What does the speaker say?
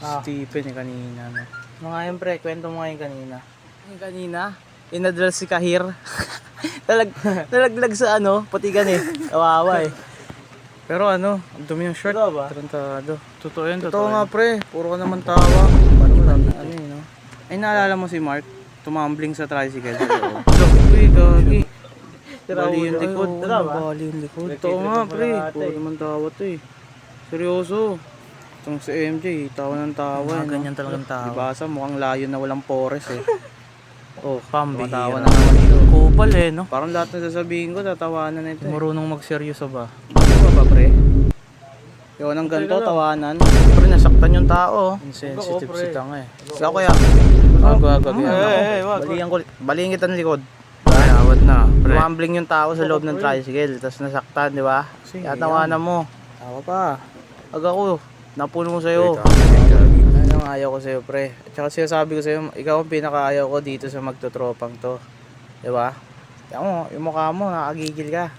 Ah. Stephen eh kanina. No? Mga yan pre, kwento mo nga yung kanina. Yung kanina, inadress si Kahir. Nalag, nalaglag sa ano, patigan eh. Kawawa eh. Pero ano, ang dumi yung shirt. Totoo ba? Tarantado. Totoo yun, Totoo totoo. nga yun. pre, puro ka naman tawa. Ano, ano, ano yun, no? Ay, naalala mo si Mark? Tumambling sa tricycle. Uy, gagi. Bali yung likod. Tara ba? Bali yung likod. Totoo nga, pre. Puro naman tawa to eh. Seryoso. Itong si MJ, tawa ng tawa. Mga eh, no? ganyan talagang tawa. Ibasa, mukhang layo na walang pores eh. oh, Pambihira. tumatawa na naman ito. Kupal eh, no? Parang lahat na sasabihin ko, tatawanan na ito eh. Marunong magseryoso ba? Ano ba, pre? Yun ang ganito, tawanan. Pre, nasaktan yung tao. oh. Insensitive si Tanga eh. Kaya kaya, eh, wag, Balihan ko, balihan kita ng likod. Tawad na, pre. Tumambling yung tao sa loob ng tricycle, tapos nasaktan, di ba? Kaya tawanan mo. Tawa pa. Ag ako, napuno ko sa'yo. Ano ang ayaw ko sa'yo, pre? At saka sinasabi ko sa'yo, ikaw ang pinakaayaw ko dito sa magtotropang to. Di ba? Kaya mo, yung mukha mo, nakagigil ka.